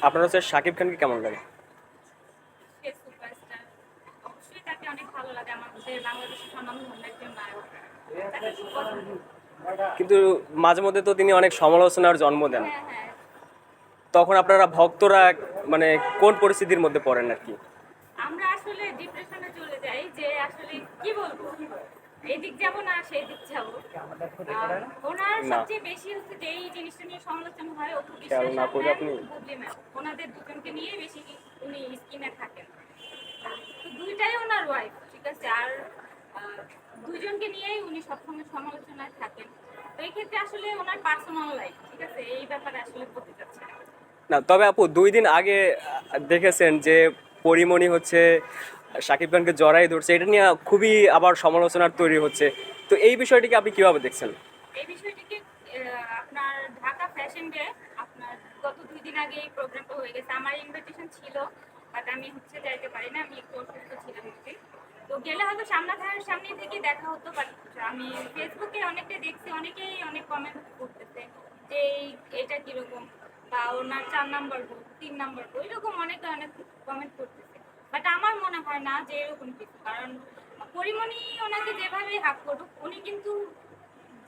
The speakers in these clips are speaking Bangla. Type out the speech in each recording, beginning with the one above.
আপনার হচ্ছে শাকিব খানকে কেমন লাগে। কিন্তু মাঝে মধ্যে তো তিনি অনেক সমালোচনার জন্ম দেন। হ্যাঁ হ্যাঁ। তখন আপনারা ভক্তরা মানে কোন পরিস্থিতির মধ্যে পড়েন আর কি? আমরা আসলে ডিপ্রেশনে চলে যাই যে আসলে কি বলব? এদিক যাব না সেই দিক যাব ওনার সবচেয়ে বেশি হচ্ছে যে এই জিনিসটা নিয়ে সমালোচনা হয় অপু বিশ্বাস বুবলি ম্যাম ওনাদের দুজনকে নিয়ে বেশি উনি স্কিমে থাকেন। তো দুইটাই ওনার ওয়াইফ ঠিক আছে? আর আহ, দুইজনকে নিয়েই উনি সবসময় সমালোচনায় থাকেন। তো এই ক্ষেত্রে আসলে ওনার পার্সোনাল লাইফ ঠিক আছে? এই ব্যাপারে আসলে বলতে চাচ্ছি না। তবে আপু দুই দিন আগে আহ, দেখেছেন যে পরিমণি হচ্ছে শাকিব খানকে জড়াই ধরছে, এটা নিয়ে খুবই আবার সমালোচনার তৈরি হচ্ছে। তো এই বিষয়টিকে আপনি কীভাবে দেখছেন? এই বিষয়টিকে আপনার ঢাকা ফ্যাশন ডে আপনার গত দুই দিন আগে এই প্রোগ্রামটা হয়ে গেছে। আমার ইনভিটেশন ছিল বাট আমি হচ্ছে যাইতে পারি না, আমি একটু অসুস্থ ছিলাম তো গেলে হয়তো সামনা সামনে থেকে দেখা হতো বাট আমি ফেসবুকে অনেকটা দেখছি, অনেকেই অনেক কমেন্ট করতেছে যে এটা কীরকম, বা ওনার চার নাম্বার বই তিন নাম্বার বই এরকম অনেকে অনেক কমেন্ট করতেছে। বাট আমার মনে হয় না যে এরকম কিছু। কারণ পরিমণি ওনাকে যেভাবে হাক করুক উনি কিন্তু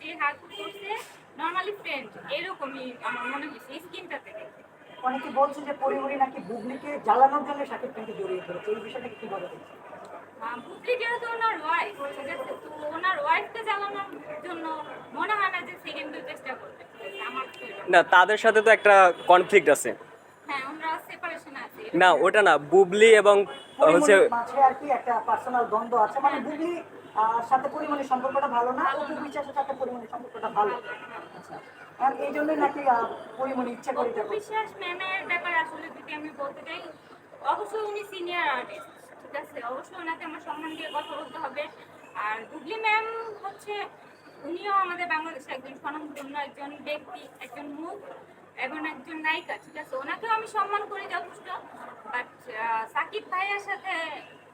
যে হাত করছে নর্মালি ফ্রেন্ড এরকমই আমার মনে হয়েছে স্কিনটাতে দেখে অনেকে বলছে যে পরিমণি নাকি বুবলিকে জ্বালানোর জন্য শাকিব খানকে জড়িয়ে ধরেছে এই বিষয়টাকে দেখছেন বুবলি যেহেতু ওনার ওয়াইফ ঠিক আছে তো ওনার ওয়াইফকে জ্বালানোর জন্য মনে হয় না যে সেকেন্ডের চেষ্টা করবে। আমার না তাদের সাথে তো একটা কনফ্লিক্ট আছে হ্যাঁ ওনারা সেপারেশন আছে না ওটা না বুবলি এবং হচ্ছে মাঝে আর কি একটা পার্সোনাল দ্বন্দ্ব আছে। মানে বুবলি সাথে পরিমণির সম্পর্কটা ভালো না অপু বিশ্বাসের সাথে পরিমণির সম্পর্কটা ভালো। আচ্ছা আর এই জন্যই নাকি আহ, ইচ্ছা করে এটা বিশ্বাস ম্যামের ব্যাপারে আসলে যদি আমি বলতে চাই অবশ্যই উনি সিনিয়র আর্টিস্ট ঠিক আছে? অবশ্যই ওনাকে আমার সম্মান দিয়ে কথা বলতে হবে। আর গুগলি ম্যাম হচ্ছে উনিও আমাদের বাংলাদেশে একজন স্বনামধন্য একজন ব্যক্তি একজন মুখ। এবং একজন নায়িকা ঠিক আছে? ওনাকেও আমি সম্মান করি যথেষ্ট বাট সাকিব ভাইয়ের সাথে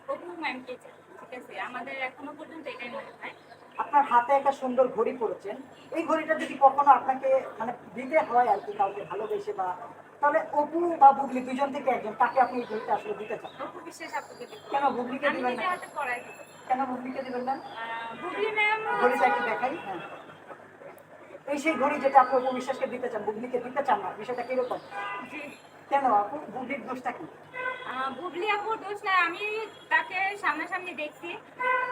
অপু ম্যামকে ঠিক আছে? আমাদের এখনও পর্যন্ত এটাই মনে হয়। আপনার হাতে একটা সুন্দর ঘড়ি পড়েছেন এই ঘড়িটা যদি কখনো আপনাকে মানে দিতে হয় আর কি কাউকে ভালোবেসে বা তাহলে অপু বা বুবলি দুজন থেকে একজন তাকে আপনি এই ঘড়িটা আসলে দিতে চান? অপু বিশ্বাস আপনাকে কেন বুবলিকে আমি দিবেন না? কেন বুবলিকে দিবেন না? গুগলি ম্যাম ঘড়িটা একটু দেখাই হ্যাঁ। এই সেই ঘড়ি যেটা আপনি অপু বিশ্বাসকে দিতে চান বুবলিকে দিতে চান না বিষয়টা কীরকম? জি কেন আপু? বুবলির দোষটা কি? বুবলি আপুর দোষ না আমি তাকে সামনাসামনি দেখছি।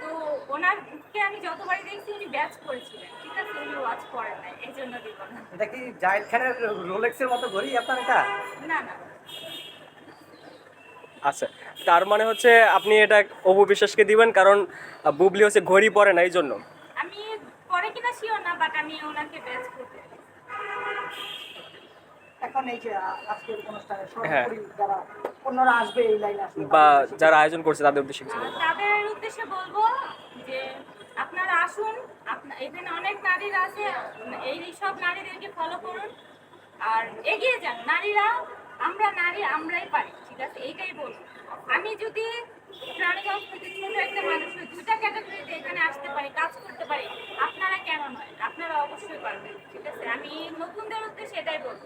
তো ওনারকে আমি যতবারই দেখছি উনি ব্যাচ করেছিলেন ঠিক আছে? উনি ওয়াচ করেন নাই এই জন্য দিব না। এটা কি জায়েদ খানের রোলেক্সের মতো ঘড়ি আপনার এটা? না না। আচ্ছা তার মানে হচ্ছে আপনি এটা অপু বিশ্বাসকে দিবেন কারণ বুবলি হচ্ছে ঘড়ি পরে না এই জন্য? কিনা শিওর না বাট আমি ওনাকে ব্যাচ করতে এখন এই যে আজকের অনুষ্ঠানে হ্যাঁ। সরাসরি যারা অন্যরা আসবে এই লাইনে আসবে বা যারা আয়োজন করছে তাদের উদ্দেশ্যে কিছু তাদের উদ্দেশ্যে বলব যে আপনারা আসুন এখানে অনেক নারীরা আছে এই সব নারীদেরকে ফলো করুন আর এগিয়ে যান। নারীরা আমরা নারী আমরাই পারি ঠিক আছে? এইটাই বলব। আমি যদি থেকে ছোট একটা মানুষ হই, দুইটা ক্যাটাগরিতে এখানে আসতে পারি কাজ করতে পারি আপনারা কেন নয়? আপনারা অবশ্যই পারবেন ঠিক আছে? আমি নতুনদের উদ্দেশ্যে এটাই বলব।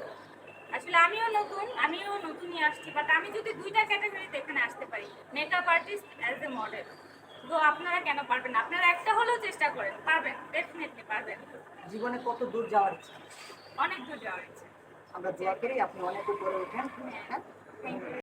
আসলে আমিও নতুন আমিও নতুনই আসছি বাট আমি যদি দুইটা ক্যাটাগরিতে এখানে আসতে পারি makeup artist as a model তো আপনারা কেন পারবেন আপনারা একটা হলেও চেষ্টা করেন পারবেন ডেফিনেটলি পারবেন। জীবনে কত দূর যাওয়ার ইচ্ছা? অনেক দূর যাওয়ার ইচ্ছে। আমরা দোয়া করি আপনি অনেক উপরে ওঠেন হ্যাঁ